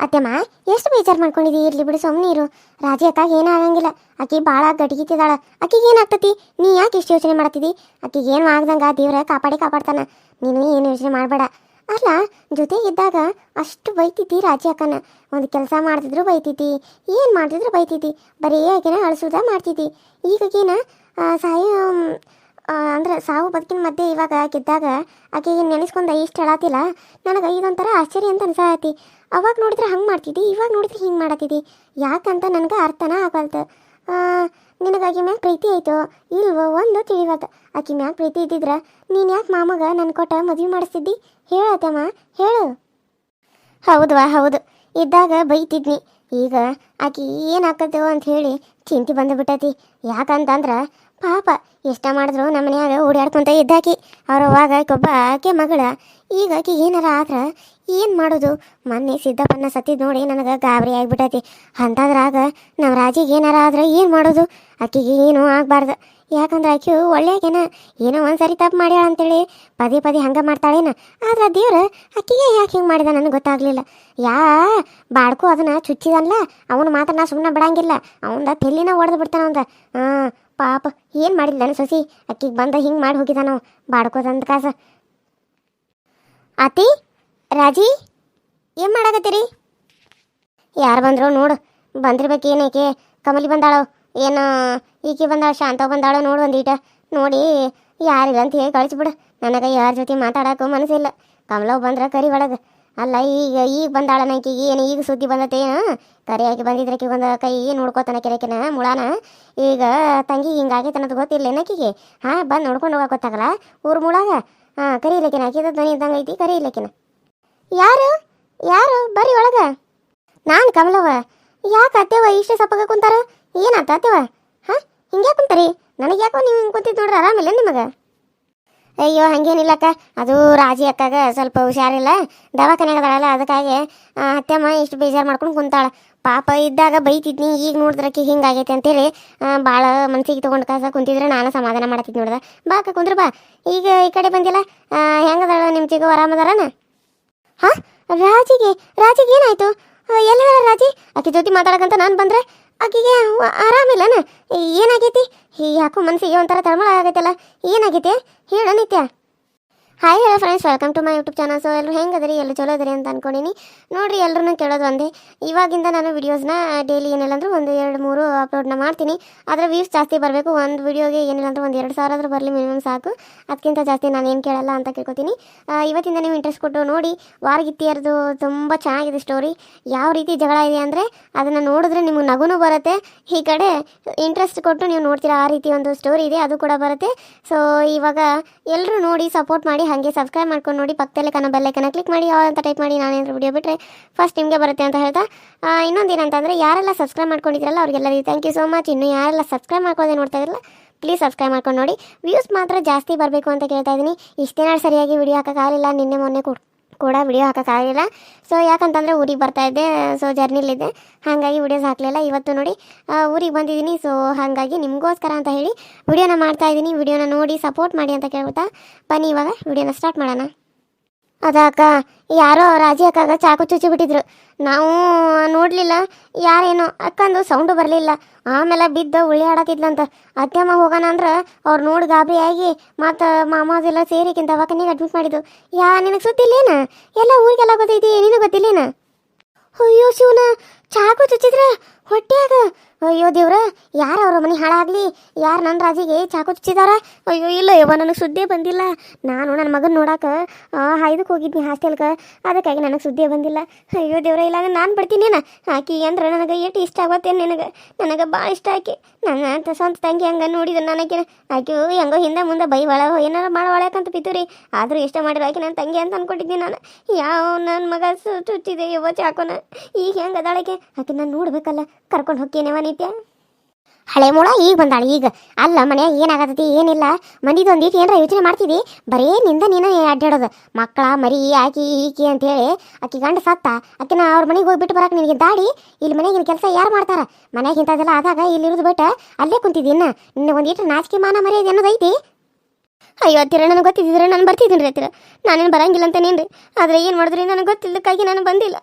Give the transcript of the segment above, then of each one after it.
ಅತ್ತೆಮ್ಮ ಎಷ್ಟು ಬೇಜಾರು ಮಾಡ್ಕೊಂಡಿದ್ದೀ ಇರ್ಲಿ ಬಿಡು ಸುಮ್ಮನೆ ಇರು. ರಾಜಿ ಅಕ್ಕಾಗ ಏನೂ ಆಗಂಗಿಲ್ಲ. ಅಕ್ಕಿ ಭಾಳ ಗಟ್ಟಿಗಿತ್ತಿದಾಳ ಆಕಿಗೆ ಏನಾಗ್ತತಿ ನೀ ಯಾಕೆ ಇಷ್ಟು ಯೋಚನೆ ಮಾಡ್ತಿದ್ದಿ ಆಕಿಗೆ ಏನು ಆಗ್ದಂಗ ದೇವ್ರ ಕಾಪಾಡಿ ಕಾಪಾಡ್ತಾನ. ನೀನು ಏನು ಯೋಚನೆ ಮಾಡಬೇಡ. ಅಲ್ಲ ಜೊತೆಗಿದ್ದಾಗ ಅಷ್ಟು ಬೈತಿದ್ದಿ ರಾಜಿ ಅಕ್ಕನ. ಒಂದು ಕೆಲಸ ಮಾಡ್ತಿದ್ರು ಬೈತಿದ್ದಿ. ಏನು ಮಾಡ್ತಿದ್ರು ಬೈತಿದ್ದಿ. ಬರೀ ಆಕೆನ ಅಳಿಸೋದ ಮಾಡ್ತಿದ್ದಿ. ಈಗ ಏನ ಆ, ಸಾಯೋ ಅಂದ್ರೆ ಸಾವು ಬದುಕಿನ ಮಧ್ಯೆ ಇವಾಗ ಆಕಿದ್ದಾಗ ಆಕೆಗೆ ನೆನೆಸ್ಕೊಂಡ ಇಷ್ಟು ಹೇಳಾತಿಲ್ಲ ನನಗೆ ಇದೊಂಥರ ಆಶ್ಚರ್ಯ ಅಂತ ಅನ್ಸಾತಿ ಅವಾಗ ನೋಡಿದ್ರೆ ಹಂಗೆ ಮಾಡ್ತಿದ್ದಿ, ಇವಾಗ ನೋಡಿದ್ರೆ ಹಿಂಗೆ ಮಾಡತ್ತಿದ್ದಿ ಯಾಕಂತ ನನಗೆ ಅರ್ಥನ ಆಗಲ್ತು ನಿನಗೆ ಆಕೆ ಮ್ಯಾಗ ಪ್ರೀತಿ ಆಯಿತು? ಇಲ್ವೋ? ಒಂದು ತಿಳಿವತ್ತು ಆಕೆ ಮ್ಯಾಗ ಪ್ರೀತಿ ಇದ್ದಿದ್ರೆ ನೀನು ಯಾಕೆ ಮಾಮಗ ನನ್ನ ಕೊಟ್ಟ ಮದುವೆ ಮಾಡಿಸ್ತಿದ್ದಿ? ಹೇಳತ್ತಮ್ಮ, ಹೇಳು. ಹೌದವಾ, ಹೌದು. ಇದ್ದಾಗ ಬೈತಿದ್ನಿ. ಈಗ ಆಕೆ ಏನಾಕತ್ತೋ ಅಂತ ಹೇಳಿ ಚಿಂತೆ ಬಂದುಬಿಟ್ಟತಿ. ಯಾಕಂತಂದ್ರೆ ಪಾಪ ಇಷ್ಟ ಮಾಡಿದ್ರು ನಮ್ಮ ಮನ್ಯಾಗ ಓಡಾಡ್ಕೊಂತ ಇದ್ದಾಕಿ. ಅವ್ರ ಅವಾಗ ಆಕೊಬ್ಬ ಆಕೆ ಮಗಳ. ಈಗ ಆಕಿ ಏನಾರ ಆದ್ರೆ ಏನು ಮಾಡೋದು? ಮೊನ್ನೆ ಸಿದ್ದಪ್ಪನ ಸತ್ತಿದ್ ನೋಡಿ ನನಗೆ ಗಾಬರಿ ಆಗಿಬಿಟ್ಟತಿ. ಅಂಥದ್ರಾಗ ನಮ್ಮ ರಾಜಿಗೆ ಏನಾರ ಆದ್ರೆ ಏನು ಮಾಡೋದು? ಆಕಿಗೆ ಏನೂ ಆಗಬಾರ್ದು. ಯಾಕಂದ್ರೆ ಆಕೆ ಒಳ್ಳೆಯಾಗೇನ ಏನೋ ಒಂದ್ಸರಿ ತಪ್ಪು ಮಾಡ್ಯಾಳ ಅಂತೇಳಿ ಪದೇ ಪದೇ ಹಂಗೆ ಮಾಡ್ತಾಳೇನ? ಆದ್ರೆ ದೇವ್ರು ಆಕಿಗೆ ಯಾಕೆ ಹಿಂಗೆ ಮಾಡಿದ ನನಗೆ ಗೊತ್ತಾಗ್ಲಿಲ್ಲ. ಯಾ ಬಾಡ್ಕೋ ಅದನ್ನ ಚುಚ್ಚಿದಲ್ಲ ಅವನು ಮಾತ್ರ ನಾ ಸುಮ್ಮನೆ ಬಿಡಂಗಿಲ್ಲ. ಅವಂದ ತೆಲ್ಲಿನ ಒಡೆದು ಬಿಡ್ತಾನ ಅವಂದ ಹಾಂ ಪಾಪ, ಏನು ಮಾಡಿಲ್ಲ ನನ್ನ ಸೊಸಿ? ಅಕ್ಕಿಗೆ ಬಂದ ಹಿಂಗೆ ಮಾಡಿ ಹೋಗಿದಾನೋ ಬಾಡ್ಕೋದಂತ ಕಾಸ. ಆತಿ, ರಾಜಿ, ಏನು ಮಾಡಾಕತ್ತೀರಿ? ಯಾರು ಬಂದ್ರು ನೋಡು. ಬಂದಿರ್ಬೇಕು ಕಮಲಿ ಬಂದಾಳೋ? ಏನು, ಈಕೆ ಬಂದಾಳ ಶಾಂತ ಬಂದಾಳೋ ನೋಡು ಒಂದೀಟ. ನೋಡಿ, ಯಾರಿಲ್ಲ ಅಂತ ಹೇಳಿ ಕಳಿಸ್ಬಿಡು. ನನಗೆ ಯಾರ ಜೊತೆ ಮಾತಾಡೋಕ್ಕೂ ಮನಸ್ಸಿಲ್ಲ. ಕಮಲವ್ ಬಂದ್ರೆ ಕರಿ ಒಳಗೆ. ಅಲ್ಲ, ಈಗ ಈಗ ಬಂದಾಳ ನಂಕಿಗೆ ಏನು ಈಗ ಸುದ್ದಿ ಬಂದತೇನು ಕರಿಯಾಗಿ ಹಾಕಿ ಬಂದಿದ್ರೆ ಆಕಿ ಒಂದು ಕೈ ನೋಡ್ಕೋತಾನ ಕೆರೆಕಿನ, ಮುಳಾನ. ಈಗ ತಂಗಿ ಹಿಂಗಾಗೈತೆ ಅನ್ನೋದು ಗೊತ್ತಿಲ್ಲ ನಕ್ಕಿಗೆ ಹಾಂ, ಬಂದು ನೋಡ್ಕೊಂಡು ಹೋಗಕ್ಕೆ ಗೊತ್ತಾಗಲ್ಲ? ಊರು ಮುಳಾಗ? ಹಾಂ, ಕರಿ ಇಲ್ಲಕಿನ ಹಾಕಿದ ಧ್ವನಿ ಇದ್ದಂಗೆ ಐತಿ, ಕರಿ ಯಾರು? ಯಾರು? ಬರ್ರಿ ಒಳಗೆ. ನಾನು ಕಮಲವ ಯಾಕೆ ಅತ್ತೆವ ಇಷ್ಟೇ ಸಪ್ಪಗ ಕುಂತಾರ? ಏನಾತ ಅತ್ತೆವ ಹಾಂ? ಹಿಂಗೆ ಕುಂತಾರಿ? ನನಗೆ ಯಾಕೋ ನೀವು ಹಿಂಗೆ ಕುಂತಿದ್ದು ನೋಡ್ರಿ ಆರಾಮಿಲ್ಲ ನಿಮಗೆ? ಅಯ್ಯೋ ಹಂಗೇನಿಲ್ಲಕ್ಕ. ಅದು ರಾಜಿ ಅಕ್ಕಾಗ ಸ್ವಲ್ಪ ಹುಷಾರಿಲ್ಲ. ದವಾಖಾನೆಗದಾಳಲ್ಲ ಅದಕ್ಕಾಗಿ ಆ, ಅತ್ತೆಮ್ಮ ಇಷ್ಟು ಬೇಜಾರು ಮಾಡ್ಕೊಂಡು ಕುಂತಾಳೆ. ಪಾಪ ಇದ್ದಾಗ ಬೈತಿದ್ನಿ ಈಗ ನೋಡಿದ್ರಕ್ಕೆ ಹಿಂಗಾಗೈತೆ ಅಂತೇಳಿ ಭಾಳ ಮನ್ಸಿಗೆ ತೊಗೊಂಡು ಕಾಸ ಕುಂತಿದ್ರೆ ನಾನು ಸಮಾಧಾನ ಮಾಡತ್ತಿದ್ ನೋಡ್ದೆ. ಬಾ ಅಕ್ಕ ಕುಂದ್ರ ಬಾ. ಈಗ ಈ ಕಡೆ ಬಂದಿಲ್ಲ ಹೆಂಗದಾಳ ನಿಮ್ಮ ಚಿಗು ಆರಾಮದಾರನ ಹಾಂ? ರಾಜಿಗೆ ರಾಜಿಗೆ ಏನಾಯ್ತು? ಎಲ್ಲ ರಾಜಿ? ಅಕ್ಕಿ ಜೊತೆ ಮಾತಾಡಕಂತ ನಾನು ಬಂದ್ರೆ? ಆಕೆಗೆ ಆರಾಮಿಲ್ಲನ? ಏನಾಗೈತಿ? ಯಾಕೋ ಮನಸ್ಸಿಗೆ ಒಂಥರ ತಳಮಳ ಆಗೈತಲ್ಲ? ಏನಾಗೈತೆ? ಹೇಳ Nitya. Hi hello friends welcome to my YouTube channel so ಎಲ್ಲರೂ ಹೆಂಗದರಿ? ಎಲ್ಲ ಚಲೋ ಅದರಿ ಅಂತ ಅನ್ಕೊಂಡಿನಿ. ನೋಡಿರಿ ಎಲ್ಲರೂ ಕೇಳೋದು ಒಂದೇ. ಇವಾಗಿಂದ ನಾನು ವೀಡಿಯೋಸ್ನ ಡೈಲಿ ಏನಿಲ್ಲ ಅಂದ್ರೂ ಒಂದು ಎರಡು, ಮೂರು ಅಪ್ಲೋಡ್ನ ಮಾಡ್ತೀನಿ. ಅದರ ವ್ಯೂಸ್ ಜಾಸ್ತಿ ಬರಬೇಕು. ಒಂದು ವಿಡಿಯೋಗೆ ಏನಿಲ್ಲ ಅಂದ್ರೆ ಒಂದು ಎರಡು ಸಾವಿರ ಆದರೂ ಬರಲಿ ಮಿನಿಮಮ್ ಸಾಕು. ಅದಕ್ಕಿಂತ ಜಾಸ್ತಿ ನಾನು ಏನು ಕೇಳಲ್ಲ ಅಂತ ಕೇಳ್ಕೊತೀನಿ. ಇವತ್ತಿಂದ ನೀವು ಇಂಟ್ರೆಸ್ಟ್ ಕೊಟ್ಟು ನೋಡಿ, ವಾರಗಿತ್ತಿಯರ್ದು ತುಂಬ ಚೆನ್ನಾಗಿದೆ ಸ್ಟೋರಿ ಯಾವ ರೀತಿ ಜಗಳ ಇದೆ ಅಂದರೆ, ಅದನ್ನು ನೋಡಿದ್ರೆ ನಿಮಗೆ ನಗುನು ಬರುತ್ತೆ. ಈ ಕಡೆ ಇಂಟ್ರೆಸ್ಟ್ ಕೊಟ್ಟು ನೀವು ನೋಡ್ತೀರಾ, ಆ ರೀತಿ ಒಂದು ಸ್ಟೋರಿ ಇದೆ, ಅದು ಕೂಡ ಬರುತ್ತೆ. ಸೊ ಇವಾಗ ಎಲ್ಲರೂ ನೋಡಿ ಸಪೋರ್ಟ್ ಮಾಡಿ ಹಾಗೆ ಸಬ್ಸ್ಕ್ರೈಬ್ ಮಾಡ್ಕೊಂಡು ನೋಡಿ, ಪಕ್ಕದಲ್ಲೇ ಕನ್ನ ಬೆಲ್ಲೈಕನ ಕ್ಲಿಕ್ ಮಾಡಿ ಯಾವ ಅಂತ ಟೈಪ್ ಮಾಡಿ ನಾನೇನಾದ್ರು ವಿಡಿಯೋ ಬಿಟ್ಟರೆ ಫಸ್ಟ್ ನಿಮಗೆ ಬರುತ್ತೆ ಅಂತ ಹೇಳ್ತಾ. ಇನ್ನೊಂದು ಏನಂತಂದರೆ ಯಾರೆಲ್ಲ ಸಬ್ಸ್ಕ್ರೈಬ್ ಮಾಡ್ಕೊಂಡಿದ್ರಲ್ಲ ಅವ್ರಿಗೆಲ್ಲರಿಗೂ ಥ್ಯಾಂಕ್ ಯು ಸೋ ಮಚ್ ಇನ್ನು ಯಾರೆಲ್ಲ ಸಬ್ಸ್ಕ್ರೈಬ್ ಮಾಡ್ಕೊಳ್ಳದೆ ನೋಡ್ತಾ ಇದ್ರಲ್ಲ ಪ್ಲೀಸ್ ಸಬ್ಸ್ಕ್ರೈಬ್ ಮಾಡ್ಕೊಂಡು ನೋಡಿ. ವ್ಯೂಸ್ ಮಾತ್ರ ಜಾಸ್ತಿ ಬರಬೇಕು ಅಂತ ಕೇಳ್ತಾ ಇದ್ದೀನಿ. ಇಷ್ಟೇ ಸರಿಯಾಗಿ ವಿಡಿಯೋ ಹಾಕೋಕ್ಕಾಗಲಿಲ್ಲ ನಿನ್ನೆ ಮೊನ್ನೆ ಕೂಡ ಕೂಡ ವಿಡಿಯೋ ಹಾಕೋಕ್ಕಾಗಲಿಲ್ಲ ಸೊ ಯಾಕಂತಂದರೆ ಊರಿಗೆ ಬರ್ತಾ ಇದ್ದೆ. ಸೊ ಜರ್ನಿಲಿದ್ದೆ ಹಾಗಾಗಿ ವಿಡಿಯೋಸ್ ಹಾಕಲಿಲ್ಲ. ಇವತ್ತು ನೋಡಿ ಊರಿಗೆ ಬಂದಿದ್ದೀನಿ. ಸೊ ಹಾಗಾಗಿ ನಿಮಗೋಸ್ಕರ ಅಂತ ಹೇಳಿ ವಿಡಿಯೋನ ಮಾಡ್ತಾ ಇದ್ದೀನಿ. ವಿಡಿಯೋನ ನೋಡಿ ಸಪೋರ್ಟ್ ಮಾಡಿ ಅಂತ ಕೇಳ್ಬಿಟ್ಟ ಬನ್ನಿ ಇವಾಗ. ವಿಡಿಯೋನ ಸ್ಟಾರ್ಟ್ ಮಾಡೋಣ. ಅದ ಅಕ್ಕ ಯಾರೋ ರಾಜಿ ಅಕ್ಕಾಗ ಚಾಕು ಚುಚ್ಚಿ ಬಿಟ್ಟಿದ್ರು ನಾವು ನೋಡಲಿಲ್ಲ, ಯಾರೇನೋ ಅಕ್ಕಂದು ಸೌಂಡು ಬರಲಿಲ್ಲ. ಆಮೇಲೆ ಬಿದ್ದ ಉಳಿ ಉಳಿಯಾಡತ್ತಿದ್ಲಂತ ಅತ್ತೆಮ್ಮ ಹೋಗೋಣ ಅಂದ್ರೆ ಅವ್ರು ನೋಡಿ ಗಾಬರಿಯಾಗಿ ಮತ್ತು ಮಾಮಾದೆಲ್ಲ ಸೇರಿಕಿಂತ ದವಾಖಾನೆಗೆ ಅಡ್ಮಿಟ್ ಮಾಡಿದ್ದು. ಯಾ, ನಿನಗೆ ಸುದ್ದಿಲ್ಲೇನ? ಎಲ್ಲ ಊರಿಗೆಲ್ಲ ಗೊತ್ತೈತಿ ನಿನಗೆ ಗೊತ್ತಿಲ್ಲೇನ? ಅಯ್ಯೋ ಶಿವನ ಚಾಕು ಚುಚ್ಚಿದ್ರ ಹೊಟ್ಟೆಯಾಗ ಅಯ್ಯೋ ದೇವ್ರ, ಯಾರು ಅವ್ರ ಮನೆ ಹಾಳಾಗ್ಲಿ? ಯಾರು ನನ್ನ ರಾಜಿಗೆ ಚಾಕು ಚುಚ್ಚಿದಾರ ಅಯ್ಯೋ ಇಲ್ಲ ಯವ್ವ, ನನಗೆ ಸುದ್ದಿ ಬಂದಿಲ್ಲ. ನಾನು ನನ್ನ ಮಗನ ನೋಡಾಕ ಹೈದಕ್ಕೆ ಹೋಗಿದ್ನಿ ಹಾಸ್ಟೆಲ್ಗೆ ಅದಕ್ಕಾಗಿ ನನಗೆ ಸುದ್ದಿ ಬಂದಿಲ್ಲ. ಅಯ್ಯೋ ದೇವ್ರ, ಇಲ್ಲ ನಾನು ಬಿಡ್ತೀನೇನ ಆಕಿ ಅಂದ್ರೆ ನನಗೆ ಎಷ್ಟು ಇಷ್ಟ ಆಗತ್ತೇನು ನಿನಗೆ. ನನಗೆ ಭಾಳ ಇಷ್ಟ ಆಕಿ. ನನ್ನ ಸ್ವಂತ ತಂಗಿ ಹಂಗೆ ನೋಡಿದ ನನಗೆ ಆಕೆ ಹೆಂಗೋ ಹಿಂದೆ ಮುಂದೆ ಬೈ ಒಳ ಏನಾರ ಅಂತ ಒಳಕಂತ ಬಿತ್ತೂರಿ ಆದರೂ ಇಷ್ಟ ಮಾಡಿರೋ ಆಕೆ ನನ್ನ ತಂಗಿ ಅಂತ ಅನ್ಕೊಂಡಿದ್ದೀನಿ ನಾನು. ಯಾವ ನನ್ನ ಮಗ ಚುಚ್ಚಿದೆ ಯವ್ವ ಚಾಕೋನ? ಈಗ ಹೆಂಗೆ ಅದಾಳಕ್ಕೆ ಆಕೆ ನಾನು ನೋಡ್ಬೇಕಲ್ಲ, ಕರ್ಕೊಂಡು ಹೋಗ್ತೇನೆವ ನಿತ್ಯ. ಹಳೆ ಮೂಳ ಈಗ ಬಂದಾಳ ಈಗ. ಅಲ್ಲ ಮನ್ಯಾಗ ಏನಾಗತ್ತೈತಿ ಏನಿಲ್ಲ. ಮಂದಿದು ಒಂದೀತಿ ಏನರ ಯೋಚನೆ ಮಾಡ್ತಿದಿ? ಬರೇ ನಿಂದ ನೀನು ಅಡ್ಡಾಡೋದು. ಮಕ್ಕಳ ಮರಿ, ಆಕಿ, ಈಕಿ ಅಂತೇಳಿ ಆಕಿ ಗಂಡ ಸತ್ತ. ಆಕಿನ ಅವ್ರ ಮನೆಗೆ ಹೋಗ್ಬಿಟ್ಟು ಬರಕ್ಕೆ ನಿನಗೆ ದಾಡಿ? ಇಲ್ಲಿ ಮನೆಗಿನ ಕೆಲಸ ಯಾರು ಮಾಡ್ತಾರ? ಮನ್ಯಾಗ ಇಂಥದ್ದೆಲ್ಲ ಆದಾಗ ಇಲ್ಲಿ ಇರೋದು ಬಿಟ್ಟು ಅಲ್ಲೇ ಕುಂತಿದ್ದಿ ಇನ್ನ. ನಿನ್ನ ಒಂದೀಟ್ ನಾಚಿಕೆ ಮಾನ ಮರ್ಯಾದೆ ಅನ್ನೋದೈತಿ ಅಯ್ಯೋ ಹತ್ತಿರ ನನಗೆ ಗೊತ್ತಿದ್ದಿದ್ರೆ ನಾನು ಬರ್ತಿದ್ದೀನಿ ರೀ ಹತ್ತಿರ ನಾನೇನು ಬರಂಗಿಲ್ಲ ಅಂತನೇನು ರೀ ಆದರೆ ಏನು ಮಾಡಿದ್ರಿ? ನನಗೆ ಗೊತ್ತಿಲ್ಲದಕ್ಕಾಗಿ ನಾನು ಬಂದಿಲ್ಲ.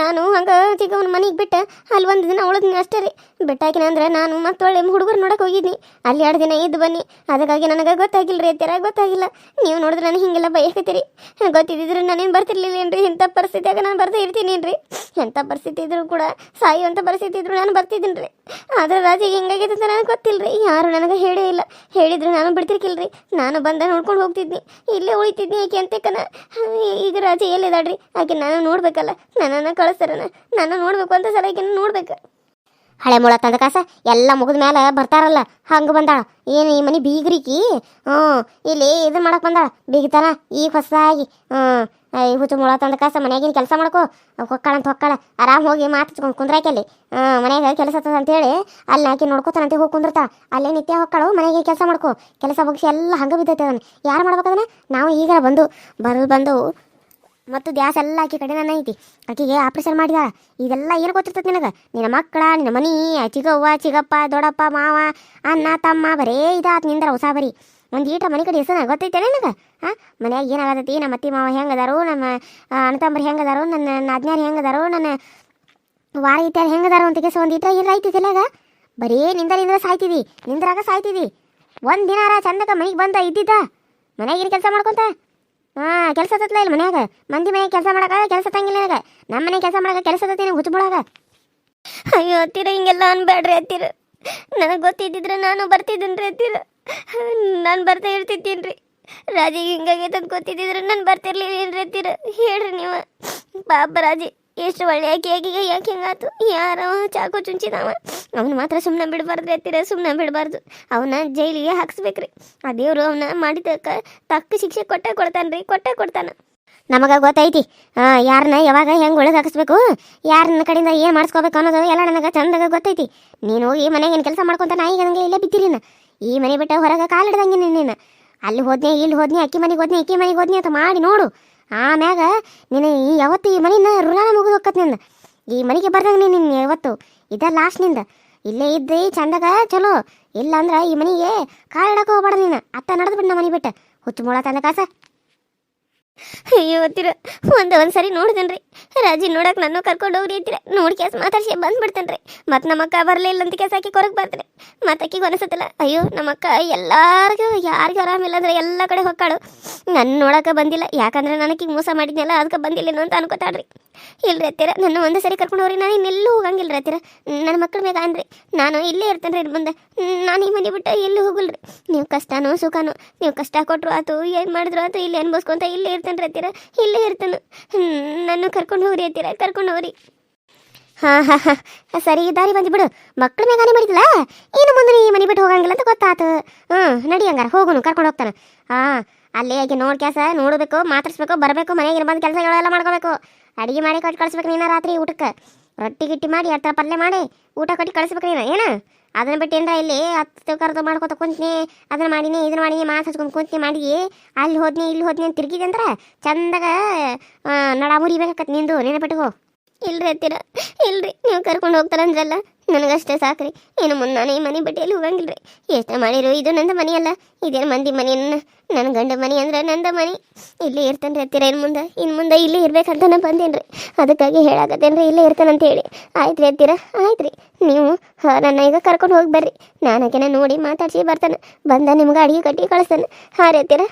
ನಾನು ಹಂಗೆ ಅವ್ನ ಮನೆಗೆ ಬಿಟ್ಟ, ಅಲ್ಲಿ ಒಂದು ದಿನ ಉಳಿದ್ನಿ ಅಷ್ಟೇ ರೀ. ಬಿಟ್ಟಾಕಿನ ಅಂದ್ರೆ ನಾನು ಮತ್ತೊಳ್ಳೆ ಹುಡುಗರು ನೋಡಕ್ಕೆ ಹೋಗಿದ್ನಿ. ಅಲ್ಲಿ ಎರಡು ದಿನ ಇದ್ದು ಬನ್ನಿ. ಅದಕ್ಕಾಗಿ ನನಗೆ ಗೊತ್ತಾಗಿಲ್ಲ ರೀ ಗೊತ್ತಾಗಿಲ್ಲ. ನೀವು ನೋಡಿದ್ರೆ ನಾನು ಹಿಂಗೆಲ್ಲ ಬಯಕತ್ತೀರಿ ಗೊತ್ತಿದ್ದಿದ್ರೆ ನಾನೇನು ಬರ್ತಿರ್ಲಿಲ್ಲ ಏನ್ರಿ? ಇಂಥ ಪರಿಸ್ಥಿತಿಯಾಗ ನಾನು ಬರ್ತಾ ಇರ್ತೀನಿ ಏನ್ರಿ? ಎಂಥ ಪರಿಸ್ಥಿತಿ ಇದ್ರು ಕೂಡ ಸಾಯುವಂಥ ಪರಿಸ್ಥಿತಿ ಇದ್ರು ನಾನು ಬರ್ತಿದ್ದೀನಿ ರೀ ಆದ್ರೆ ರಾಜಿಗೆ ಹೆಂಗಾಗೈತೆ ಅಂತ ನನಗೆ ಗೊತ್ತಿಲ್ಲ ರೀ ಯಾರು ನನಗೆ ಹೇಳೇ ಇಲ್ಲ. ಹೇಳಿದ್ರು ನಾನು ಬಿಡ್ತಿರ್ಕಿಲ್ರಿ. ನಾನು ಬಂದ ನೋಡ್ಕೊಂಡು ಹೋಗ್ತಿದ್ನಿ. ಇಲ್ಲೇ ಉಳಿತಿದ್ನಿ ಆಕೆ ಅಂತಕನ ಈಗ ರಾಜಿ ಎಲ್ಲಿದಾಳ್ರಿ ಆಕೆ ನಾನು ನೋಡ್ಬೇಕಲ್ಲ. ನನ್ನನ್ನು ಕಳಿಸ್ತಾರನ ನನ್ನ ನೋಡ್ಬೇಕು ಅಂತ ಸಲ ಆಕೆನ ನೋಡ್ಬೇಕು. ಹಳೆ ಮುಳ ತಂದ ಕಾಸ ಎಲ್ಲ ಮುಗಿದ ಮೇಲೆ ಬರ್ತಾರಲ್ಲ, ಹಂಗೆ ಬಂದಾಳ. ಏನು ಈ ಮನೆ ಬೀಗ್ರಿಕಿ? ಹ್ಞೂ ಇಲ್ಲಿ ಇದು ಮಾಡಕ್ಕೆ ಬಂದಾಳ. ಬೀಗ್ತಾನ, ಈಗ ಹೊಸದಾಗಿ. ಹ್ಞೂ ಈ ಹುಚ್ಚು ಮುಳ ತಂದ ಕಾಸ ಮನೆಯಾಗಿನ ಕೆಲಸ ಮಾಡ್ಕೋ. ಹೊಕ್ಕಾಳ ಅಂತ ಹೊಕ್ಕಾಳ. ಆರಾಮ್ ಹೋಗಿ ಮಾತಾಡ್ಕೊಂಡು ಕುಂದ್ರಾಕಲ್ಲಿ. ಮನೆಯಾಗ ಕೆಲಸ ಅಂತ ಅಂತೇಳಿ ಅಲ್ಲಿ ಆಕೆ ನೋಡ್ಕೋತಾನಂತೆ ಹೋಗಿ ಕುಂದಿರ್ತಾಳ. ಅಲ್ಲೇ ನಿತ್ಯ ಹೊಕ್ಕಾಳು ಮನೆಗೆ ಕೆಲಸ ಮಾಡ್ಕೋ. ಕೆಲಸ ಮುಗಿಸಿ ಎಲ್ಲ ಹಂಗೆ ಬಿದ್ದೈತೆ ಅದನ್ನ ಯಾರು ಮಾಡ್ಬೇಕದನ್ನ ನಾವು ಈಗ ಬಂದು ಬರೋದು ಬಂದು ಮತ್ತು ಗ್ಯಾಸ್ ಎಲ್ಲ ಆಕೆ ಕಡೆ ನನ್ನ ಐತಿ. ಆಕೆಗೆ ಆಪ್ರೇಷನ್ ಮಾಡಿದಾಳ. ಇದೆಲ್ಲ ಏನು ಗೊತ್ತಿರ್ತದೆ ನಿನಗೆ? ನಿನ್ನ ಮಕ್ಕಳ, ನಿನ್ನ ಮನಿ, ಚಿಗವ್ವ, ಚಿಗಪ್ಪ, ದೊಡ್ಡಪ್ಪ, ಮಾವ, ಅಣ್ಣ, ತಮ್ಮ ಬರೇ ಇದಾತ್ ನಿಂದ್ರ ಹೊಸ ಬರಿ. ಒಂದು ಈಟ್ರ ಮನೆ ಕಡೆ ಹೆಸರು ಗೊತ್ತೈತೆ ನಿನಗೆ? ಹಾಂ ಮನ್ಯಾಗ ಏನಾಗತ್ತೈತಿ ನಮ್ಮ ಅತ್ತಿ, ಮಾವ ಹೆಂಗದಾರು, ನಮ್ಮ ಅಣ್ಣತಮ್ಮರು ಹೆಂಗದಾರು, ನನ್ನ ನಾದ್ನ್ಯಾರು ಹೆಂಗದಾರು, ನನ್ನ ವಾರ ಇತ್ಯಾರು ಹೆಂಗದಾರು ಅಂತ ಕೇಸ ಒಂದು ಈಟ್ರ ಏನು ಆಯ್ತಿದ್ದಿಲ್ಲಾಗ ಬರೀ ನಿಂದ ನಿಂದ್ರ ಸಾಯ್ತಿದಿ. ನಿಂದ್ರಾಗ ಸಾಯ್ತಿದಿ. ಒಂದು ದಿನಾರ ಚಂದಕ ಮನೆಗೆ ಬಂದ ಇದ್ದಿದ್ದ. ಮನ್ಯಾಗ ಏನು ಕೆಲಸ ಮಾಡ್ಕೊಂತ? ಹಾಂ, ಕೆಲಸ ತತ್ಲ ಇಲ್ಲ ಮನ್ಯಾಗ. ಮಂದಿ ಮನೆಗೆ ಕೆಲಸ ಮಾಡಕ ಕೆಲಸ ತಂಗಿಲ್ಲ ನನಗೆ. ನಮ್ಮ ಮನೆ ಕೆಲಸ ಮಾಡಕ ಕೆಲಸ ತತ್ತೀನಿ ಹುಚ್ಚುಬಿಡಾಗ ಅಯ್ಯೋ, ಅತ್ತಿರ, ಹಿಂಗೆಲ್ಲ ಅನ್ಬೇಡ್ರಿ ಅತ್ತಿರ. ನನಗೆ ಗೊತ್ತಿದ್ದಿದ್ರೆ ನಾನು ಬರ್ತಿದ್ದೀನಿ ರೀ ಹತ್ತಿರ ನಾನು ಬರ್ತಾ ಇರ್ತಿದ್ದೀನಿ ರೀ ರಾಜಿಗೆ ಹಿಂಗಾಗೈತೆ ಅಂತ ಗೊತ್ತಿದ್ದಿದ್ರೆ ನಾನು ಬರ್ತಿರ್ಲಿಲ್ಲ ರೀ ಹತ್ತಿರ ಹೇಳ್ರಿ ನೀವು. ಪಾಪ ರಾಜಿ. ಎಷ್ಟು ಒಳ್ಳೆಯ ಕೇಕಿಗೆ ಯಾಕೆ ಹಿಂಗಾತು ಯಾರೋ ಚಾಕು ಚುಂಚಿದವ ಅವನು ಮಾತ್ರ ಸುಮ್ಮನೆ ಬಿಡಬಾರ್ದು, ಎತ್ತಿರ ಸುಮ್ಮನೆ ಬಿಡಬಾರ್ದು. ಅವನ ಜೈಲಿಗೆ ಹಾಕ್ಸ್ಬೇಕ್ರಿ. ಆ ದೇವರು ಅವನ ಮಾಡಿದಕ್ಕ ತಕ್ಕ ಶಿಕ್ಷೆ ಕೊಟ್ಟೆ ಕೊಡ್ತಾನೆ ರೀ ಕೊಟ್ಟೆ ಕೊಡ್ತಾನೆ. ನಮಗೆ ಗೊತ್ತೈತಿ. ಯಾರನ್ನ ಯಾವಾಗ ಹೆಂಗೆ ಒಳಗೆ ಹಾಕಿಸ್ಬೇಕು? ಯಾರನ್ನ ಕಡೆಯಿಂದ ಏನು ಮಾಡಿಸ್ಕೋಬೇಕು ಅನ್ನೋದು ಎಲ್ಲ ನನಗೆ ಚಂದಾಗ ಗೊತ್ತೈತಿ. ನೀನು ಹೋಗಿ ಮನೆಗೆ ಏನು ಕೆಲಸ ಮಾಡ್ಕೊಂತ ನಾ ಈಗ ನನಗೆ ಇಲ್ಲೇ ಬಿದ್ದಿರಿನ. ಈ ಮನೆ ಬಿಟ್ಟು ಹೊರಗೆ ಕಾಲಿಡ್ದಂಗೆ ನೀನು ಅಲ್ಲಿ ಹೋದ್ನೆ, ಇಲ್ಲಿ ಹೋದ್ನೆ, ಅಕ್ಕಿ ಮನೆಗೆ ಹೋದ್ನೆ ಅಕ್ಕಿ ಮನೆಗೆ ಹೋದ್ನೆ ಅಂತ ಮಾಡಿ ನೋಡು. ಆಮ್ಯಾಗ ನೀನು ಈ ಯಾವತ್ತು ಈ ಮನೆನ ಋಣಾನ ಮುಗಿದು ಹೋಗತ್ನಿಂದ ಈ ಮನೆಗೆ ಬರ್ದಂಗೆ ನೀನು ನಿನ್ನ ಯಾವತ್ತು? ಇದ ಲಾಸ್ಟ್ನಿಂದ. ಇಲ್ಲೇ ಇದ್ದಿ ಚಂದಾಗ ಚಲೋ. ಇಲ್ಲ ಅಂದ್ರೆ ಈ ಮನೆಗೆ ಕಾಲಿಡಕ್ಕೆ ಹೋಗ್ಬಾರ್ದು ನೀನು. ಅತ್ತ ನಡೆದು ನಮ್ಮ ಮನೆ ಬಿಟ್ಟು. ಹುಚ್ಚು ಮೂಳ ತಂದ ಕಾಸ ಅಯ್ಯೋ ಹತ್ತಿರ ಒಂದ ಒಂದು ಸರಿ ನೋಡಿದನ್ರಿ. ರಾಜಿ ನೋಡಕ್ ನಾನು ಕರ್ಕೊಂಡು ಹೋಗ್ರಿ ಅಂತೀರ ನೋಡಿ ಕೇಸ್ ಮಾತಾಡ್ಸಿ ಬಂದ್ಬಿಡ್ತೇನ್ರಿ. ನಮ್ಮಕ್ಕ ನಮ್ಮ ಅಕ್ಕ ಬರಲಿಲ್ಲ ಅಂತ ಕೇಸ್ ಹಾಕಿ ಕೊರಗ್ ಬರ್ತಾರೆ ಮತ್ತೆ ಅಕ್ಕಿಗೆ ಅನಿಸತ್ತಲ್ಲ, ಅಯ್ಯೋ, ನಮ್ಮಕ್ಕ ಎಲ್ಲಾರಿಗೂ, ಯಾರಿಗೂ ಆರಾಮಿಲ್ಲ ಅಂದ್ರೆ ಎಲ್ಲ ಕಡೆ ಹೊಕ್ಕಾಳು. ನನ್ನ ನೋಡಕ್ಕೆ ಬಂದಿಲ್ಲ. ಯಾಕಂದ್ರೆ ನನಗೆ ಮೋಸ ಮಾಡಿದ್ನಲ್ಲ ಅದಕ್ಕೆ ಬಂದಿಲ್ಲೇನೋ ಅಂತ ಅನ್ಕೋತಾಳ್ರಿ. ಇಲ್ರಿ ಹತ್ತಿರ ನನ್ನ ಒಂದು ಸರಿ ಕರ್ಕೊಂಡು ಹೋಗ್ರಿ. ನಾನು ಇನ್ನೆಲ್ಲೂ ಹೋಗಂಗಿಲ್ಲ ಹತ್ತಿರ ನನ್ನ ಮಕ್ಕಳ ಮೇಗ ಅನ್ರಿ ನಾನು ಇಲ್ಲೇ ಇರ್ತೇನೆ ರೀ ಮುಂದೆ. ನಾನು ಈ ಮನೆ ಬಿಟ್ಟು ಎಲ್ಲೂ ಹೋಗಲ್ರಿ. ನೀವು ಕಷ್ಟನೋ ಸುಖನೋ, ನೀವು ಕಷ್ಟ ಕೊಟ್ಟರು ಆತು, ಏನು ಮಾಡಿದ್ರು ಆತು, ಇಲ್ಲಿ ಅನ್ಭವಿಸ್ಕೊಂತ ಇಲ್ಲೇ ಇರ್ತೇನೆ ರೀ ಹತ್ತಿರ ಇಲ್ಲೇ ಇರ್ತೇನೆ. ನನ್ನ ಕರ್ಕೊಂಡು ಹೋಗ್ರಿ ಹತ್ತಿರ ಕರ್ಕೊಂಡು ಹೋಗ್ರಿ. ಹಾಂ ಹಾಂ ಸರಿ ದಾರಿ ಬಂದು ಬಿಡು ಮಕ್ಳ ಮ್ಯಾಗಾನೆ ಮಾಡಿದ್ಲ? ಇನ್ನು ಮುಂದೆ ಈ ಮನೆ ಬಿಟ್ಟು ಹೋಗಂಗಿಲ್ಲ ಅಂತ ಗೊತ್ತಾತು. ಹ್ಞೂ ನಡಿ ಹಂಗಾರ, ಹೋಗುನು, ಕರ್ಕೊಂಡು ಹೋಗ್ತಾನೆ. ಹಾಂ, ಅಲ್ಲೇ ಆಗಿ ನೋಡಿ ಕೆಲಸ, ನೋಡಬೇಕು, ಮಾತಾಡ್ಸ್ಬೇಕು, ಬರಬೇಕು, ಮನೆಗೆ ಬಂದು ಕೆಲಸಗಳೆಲ್ಲ ಮಾಡ್ಕೋಬೇಕು. ಅಡಿಗೆ ಮಾಡಿ ಕೊಟ್ಟು ಕಳಿಸ್ಬೇಕು ನೀನು ರಾತ್ರಿ ಊಟಕ್ಕೆ. ರೊಟ್ಟಿ ಗಿಟ್ಟಿ ಮಾಡಿ, ಎರಡು ಪಲ್ಯ ಮಾಡಿ, ಊಟ ಕೊಟ್ಟು ಕಳಿಸ್ಬೇಕು ನೀನು, ಏನು? ಅದನ್ನ ಬಿಟ್ಟು ಏನಾರ ಇಲ್ಲಿ ಹತ್ತು ಕರೆದು ಮಾಡ್ಕೊತ ಕುಂತ್ನಿ, ಅದನ್ನ ಮಾಡೀನಿ, ಇದನ್ನ ಮಾಡೀನಿ ಮಾತು ಹಚ್ಕೊಂಡು ಕುಂತ್ನಿ ಮಾಡಿ ಅಲ್ಲಿ ಹೋದ್ನಿ, ಇಲ್ಲಿ ಹೋದ್ನಿ ಅಂತ ತಿರುಗಿದೆ ಅಂದ್ರೆ ಚಂದಾಗ ನಡ ಮುರಿಬೇಕಾಕತ್ ನಿಂದು, ನೆನಪಿಟ್ಕೋ. ಇಲ್ರಿ ಹತ್ತಿರ ಇಲ್ರಿ. ನೀವು ಕರ್ಕೊಂಡು ಹೋಗ್ತಾರ ಅಂದ್ರಲ್ಲ, ನನಗಷ್ಟೇ ಸಾಕ್ರಿ. ಏನು ಮುಂದೆ ನಾನು ಈ ಮನೆ ಬಟ್ಟೆಯಲ್ಲಿ ಹೋಗಂಗಿಲ್ರಿ. ಎಷ್ಟು ಮಾಡಿರು ಇದು ನಂದ ಮನೆ ಅಲ್ಲ. ಇದೇನು ಮಂದಿ ಮನೆ ನನ್ನ ಗಂಡ ಮನೆ ಅಂದ್ರೆ ನಂದ ಮನೆ. ಇಲ್ಲೇ ಇರ್ತೇನೆ ಹತ್ತಿರ ಇನ್ನು ಮುಂದೆ ಇನ್ನು ಮುಂದೆ ಇಲ್ಲೇ ಇರ್ಬೇಕಂತ ನಾನು ಬಂದೇನ್ರಿ. ಅದಕ್ಕಾಗಿ ಹೇಳಾಕತ್ತೇನ್ರಿ, ಇಲ್ಲೇ ಇರ್ತೇನೆ ಅಂತ ಹೇಳಿ. ಆಯ್ತು ರೀ ಹತ್ತಿರ ಆಯ್ತು ರೀ ನೀವು ನನ್ನ ಈಗ ಕರ್ಕೊಂಡು ಹೋಗಿ ಬರ್ರಿ. ನಾನು ಆಕೆನ ನೋಡಿ ಮಾತಾಡ್ಸಿ ಬರ್ತಾನೆ. ಬಂದ ನಿಮ್ಗೆ ಅಡಿಗೆ ಕಟ್ಟಿ ಕಳಿಸ್ತಾನೆ. ಹಾಂ ರೀ ಹತ್ತಿರ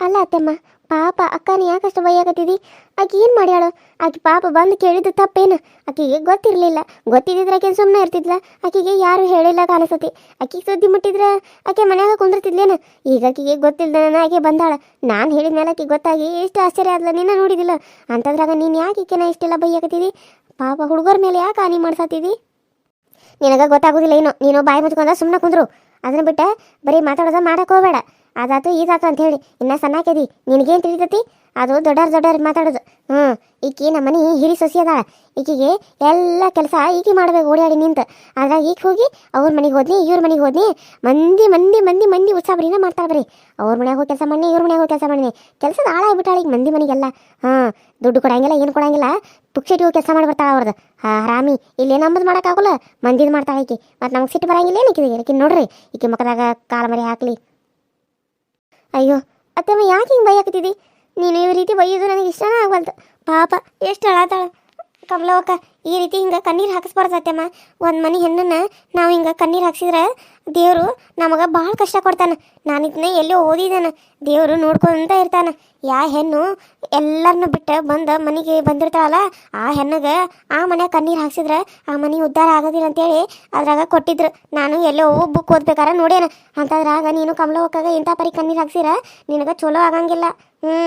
ಅಲ್ಲ ಅತ್ತಮ್ಮ ಪಾಪ ಅಕ್ಕನ ಯಾಕಷ್ಟು ಬೈಯಾಕತ್ತಿದಿ ಆಕೆ ಏನು ಮಾಡ್ಯಾಳು? ಆಕೆ ಪಾಪ ಬಂದು ಕೇಳಿದ್ದು ತಪ್ಪೇನು? ಆಕೆಗೆ ಗೊತ್ತಿರಲಿಲ್ಲ? ಗೊತ್ತಿದ್ದಿದ್ರೆ ಆಕೆ ಸುಮ್ಮನೆ ಇರ್ತಿದ್ಲ. ಆಕೆಗೆ ಯಾರು ಹೇಳಿಲ್ಲ ಕಾಣಿಸತಿ ಆಕೆಗೆ ಸುದ್ದಿ ಮುಟ್ಟಿದ್ರೆ ಆಕೆ ಮನ್ಯಾಗ ಕುಂದಿರ್ತಿದ್ಲೇನು? ಈಗ ಆಕೆಗೆ ಗೊತ್ತಿಲ್ಲದ ಆಕೆ ಬಂದಾಳ. ನಾನು ಹೇಳಿದ ಮೇಲೆ ಆಕೆ ಗೊತ್ತಾಗಿ ಎಷ್ಟು ಆಶ್ಚರ್ಯ ಆದ್ಲ ನಿನ್ನ ನೋಡಿದಿಲ್ಲ. ಅಂತಂದ್ರಾಗ ನೀನು ಯಾಕೆ ಈಕೆನ ಇಷ್ಟೆಲ್ಲ ಬೈಯಾಕತ್ತಿದಿ ಪಾಪ ಹುಡುಗರ ಮೇಲೆ ಯಾಕೆ ಹಾನಿ ಮಾಡ್ಸತ್ತಿದಿ? ನಿನಗ ಗೊತ್ತಾಗೋದಿಲ್ಲ ಏನೋ? ನೀನು ಬಾಯಿ ಮುಚ್ಕೊಂಡ ಸುಮ್ಮನೆ ಕುಂದ್ರು. ಅದನ್ನ ಬಿಟ್ಟೆ ಬರೀ ಮಾತಾಡೋದ ಮಾಡಕ್ ಹೋಗ್ಬೇಡ. ಅದಾತು ಈದಾತು ಅಂತ ಹೇಳಿ ಇನ್ನ ಸಣ್ಣಾಕದಿ ನಿನಗೇನು ತಿಳಿತೈತಿ? ಅದು ದೊಡ್ಡವ್ರು ದೊಡ್ಡವ್ರು ಮಾತಾಡೋದು. ಹ್ಞೂ ಈಕಿ ನಮ್ಮ ಮನೆ ಹಿರಿ ಸೊಸಿ ಅದಾಳ. ಈಕಿಗೆ ಎಲ್ಲ ಕೆಲಸ ಈಕಿ ಮಾಡಬೇಕು ಓಡಾಡಿ ನಿಂತ. ಅದ್ರಾಗ ಈಗ ಹೋಗಿ ಅವ್ರ ಮನೆಗೆ ಹೋದ್ನಿ, ಇವ್ರ ಮನೆಗೆ ಹೋದ್ನಿ. ಮಂದಿ ಮಂದಿ ಮಂದಿ ಮಂದಿ ಉತ್ಸಾಹರಿನ ಮಾಡ್ತಾಳೆ ಬರೀ. ಅವ್ರ ಮನೆಗೆ ಹೋಗಿ ಕೆಲಸ ಮಾಡಿ ಇವ್ರ ಮನೆಗೆ ಹೋಗಿ ಕೆಲಸ ಮಾಡಿನಿ. ಕೆಲಸದ ಹಾಳಾಗ್ಬಿಟ್ಟಾಳೆ ಈಗ ಮಂದಿ ಮನೆಗೆಲ್ಲ. ಹಾಂ ದುಡ್ಡು ಕೊಡಂಗಿಲ್ಲ, ಏನು ಕೊಡಂಗಿಲ್ಲ. ಪುಕ್ಷಟಿ ಹೋಗಿ ಕೆಲಸ ಮಾಡಿ ಅವ್ರದ್ದು ಹಾ, ರಾಮಿ ಇಲ್ಲಿ ನಮ್ಮದು ಮಾಡೋಕ್ಕಾಗಲ್ಲ? ಮಂದಿದು ಮಾಡ್ತಾಳೆ ಈಕಿ. ಮತ್ತು ನಮ್ಗೆ ಸಿಟ್ಟು ಬರಂಗಿಲ್ಲ ಏನಕ್ಕೆ ಈಕಿ ನೋಡ್ರಿ, ಈಕೆ ಮುಖದಾಗ ಕಾಲು ಮರಿ ಹಾಕ್ಲಿ. ಅಯ್ಯೋ ಅತ್ತಮ್ಮ ಯಾಕೆ ಹಿಂಗೆ ಬೈಯಾಕತ್ತಿದ್ದಿ ನೀನು ಈ ರೀತಿ ಬೈಯೋದು ನನಗೆ ಇಷ್ಟನೇ ಆಗವಲ್ತು ಪಾಪ, ಎಷ್ಟು ಅಳಾತಾಳ. ಕಮಲವಕ್ಕ ಈ ರೀತಿ ಹಿಂಗೆ ಕಣ್ಣೀರು ಹಾಕಿಸ್ಬಾರ್ದತ್ತಮ್ಮ. ಒಂದು ಮನೆ ಹೆಣ್ಣನ್ನು ನಾವು ಹಿಂಗೆ ಕಣ್ಣೀರು ಹಾಕ್ಸಿದ್ರೆ ದೇವರು ನಮಗೆ ಭಾಳ ಕಷ್ಟ ಕೊಡ್ತಾನೆ. ನಾನು ಇದನ್ನ ಎಲ್ಲೋ ಓದಿದ್ದಾನೆ ದೇವರು ನೋಡ್ಕೊಂತ ಇರ್ತಾನೆ. ಯಾ ಹೆಣ್ಣು ಎಲ್ಲರನ್ನು ಬಿಟ್ಟು ಬಂದು ಮನೆಗೆ ಬಂದಿರ್ತಾಳಲ್ಲ, ಆ ಹೆಣ್ಣಿಗೆ ಆ ಮನೆ ಕಣ್ಣೀರು ಹಾಕ್ಸಿದ್ರೆ ಆ ಮನೆ ಉದ್ಧಾರ ಆಗೋದಿಲ್ಲ ಅಂತೇಳಿ ಅದ್ರಾಗ ಕೊಟ್ಟಿದ್ರು. ನಾನು ಎಲ್ಲೋ ಬುಕ್ ಓದ್ಬೇಕಾರ ನೋಡೇನ ಅಂತದ್ರಾಗ ನೀನು ಕಮಲವಕ್ಕಾಗ ಇಂಥ ಪರಿ ಕಣ್ಣೀರು ಹಾಕ್ಸಿರ, ನಿನಗೆ ಚಲೋ ಆಗಂಗಿಲ್ಲ. ಹ್ಞೂ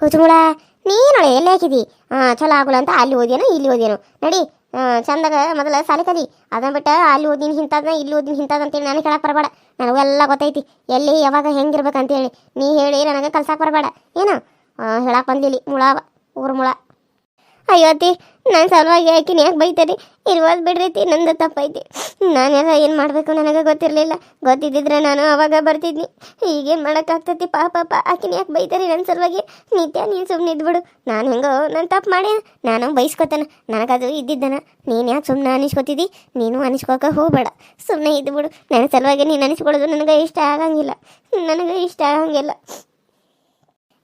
ಹುಚ್ಚುಮುಳ ನೀನೊಳೆ ಎಲ್ಲಿ ಹಾಕಿದಿ? ಹಾಂ ಚಲೋ ಆಗುಲ್ಲ ಅಂತ ಅಲ್ಲಿ ಓದೇನು ಇಲ್ಲಿ ಓದೇನು ನಡಿ ಚಂದಗ ಮೊದಲ ಸಾಲಿ ಕಲಿ. ಅದನ್ನ ಬಿಟ್ಟು ಅಲ್ಲಿ ಓದಿನ ಇಂಥದ್ನ ಇಲ್ಲಿ ಓದಿನ ಇಂಥದ್ದು ಅಂತೇಳಿ ನನಗೆ ಹೇಳಕ್ಕೆ ಬರಬೇಡ. ಎಲ್ಲ ಗೊತ್ತೈತಿ. ಎಲ್ಲಿ, ಯಾವಾಗ ಹೆಂಗಿರ್ಬೇಕಂತೇಳಿ. ನೀ ಹೇಳಿ, ನನಗೆ ಕಲ್ಸಕ್ಕೆ ಬರಬೇಡ. ಏನು? ಹೇಳಕ್ಕೆ ಬಂದಿಲ್ಲ ಮುಳಾವ, ಊರು ಮುಳ. ಅಯ್ಯೋ ಅತ್ತಿ, ನಾನು ಸಲುವಾಗಿ ಆಕಿನ ಯಾಕೆ ಬೈತಾರೆ ಇರ್ಬೋದು ಬಿಡ್ರೈತಿ ನಂದು ತಪ್ಪೈತಿ. ನಾನೆಲ್ಲ ಏನು ಮಾಡಬೇಕು ನನಗೆ ಗೊತ್ತಿರಲಿಲ್ಲ. ಗೊತ್ತಿದ್ದಿದ್ರೆ ನಾನು ಅವಾಗ ಬರ್ತಿದ್ನಿ. ಈಗೇನು ಮಾಡೋಕ್ಕಾಗ್ತತಿ ಪಾಪ ಆಕಿನ ಯಾಕೆ ಬೈತಾರೆ ನನ್ನ ಸಲುವಾಗಿ? ನಿತ್ಯ ನೀನು ಸುಮ್ಮನೆ ಇದ್ಬಿಡು. ನಾನು ಹೆಂಗೋ ನಾನು ತಪ್ಪು ಮಾಡಿ ನಾನು ಬೈಸ್ಕೊತಾನೆ. ನನಗದು ಇದ್ದಿದ್ದನ. ನೀನು ಯಾಕೆ ಸುಮ್ಮನೆ ಅನಿಸ್ಕೊತಿದ್ದಿ? ನೀನು ಅನಿಸ್ಕೋಕೆ ಹೋಗಬೇಡ. ಸುಮ್ಮನೆ ಇದ್ಬಿಡು. ನನ್ನ ಸಲುವಾಗಿ ನೀನು ಅನಿಸ್ಕೊಳ್ಳೋದು ನನಗೆ ಇಷ್ಟ ಆಗಂಗಿಲ್ಲ. ನನಗೆ ಇಷ್ಟ ಆಗಂಗಿಲ್ಲ.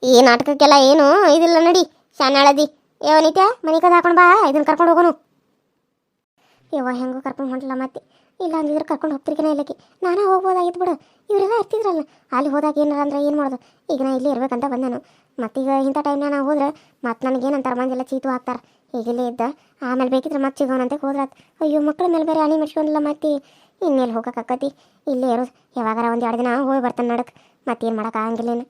ಈ ನಾಟಕಕ್ಕೆಲ್ಲ ಏನು ಇದಿಲ್ಲ ನಡಿ. ಶಾನಾಳದಿ. ಯಾವ ನಿತ್ಯ ಮನೆ ಕದ ಹಾಕೊಂಡು ಬಾ ಇದನ್ನ ಕರ್ಕೊಂಡು ಹೋಗೋನು. ಯವ್ವ, ಹೆಂಗು ಕರ್ಕೊಂಡು ಹೊಂಟಲ್ಲ ಮತ್ತೆ. ಇಲ್ಲ ಅಂದಿದ್ರೆ ಕರ್ಕೊಂಡು ಹೋಗ್ತಿರ್ಕೇನೆ ಇಲ್ಲಕ್ಕೆ ನಾನೇ ಹೋಗ್ಬೋದಾಗಿತ್ತು ಬಿಡು. ಇವರೆಲ್ಲ ಇರ್ತಿದ್ರಲ್ಲ ಅಲ್ಲಿ ಹೋದಾಗ ಏನಾರ ಅಂದ್ರೆ ಏನು ಮಾಡೋದು? ಈಗ ನಾ ಇಲ್ಲೇ ಇರ್ಬೇಕಂತ ಬಂದಾನು. ಮತ್ತೀಗ ಇಂಥ ಟೈಮ್ನ ನಾವು ಹೋದ್ರೆ ಮತ್ತೆ ನನಗೇನಂತಾರೆ ಮಂದೆಲ್ಲ ಚೀತು ಹಾಕ್ತಾರೆ. ಈಗಿಲ್ಲೇ ಇದ್ದ. ಆಮೇಲೆ ಬೇಕಿದ್ರೆ ಮತ್ತೆ ಸಿಗೋಣಂತೆ ಹೋದ್ರಾತ್. ಅಯ್ಯೋ ಮಕ್ಕಳ ಮೇಲೆ ಬೇರೆ ಹಣಿ ಮೆಚ್ಕೊಂಡಿಲ್ಲ ಮತ್ತೆ. ಇನ್ನೆಲ್ಲಿ ಹೋಗಕ್ಕಾಕತಿ ಇಲ್ಲೇ ಇರೋದು ಯಾವಾಗಾರ ಒಂದು ಎರಡು ದಿನ ಹೋಗಿ ಬರ್ತಾನೆ ನಡಕ್ಕೆ ಮತ್ತೇನು ಮಾಡೋಕ್ಕಾಗಂಗಿಲ್ಲ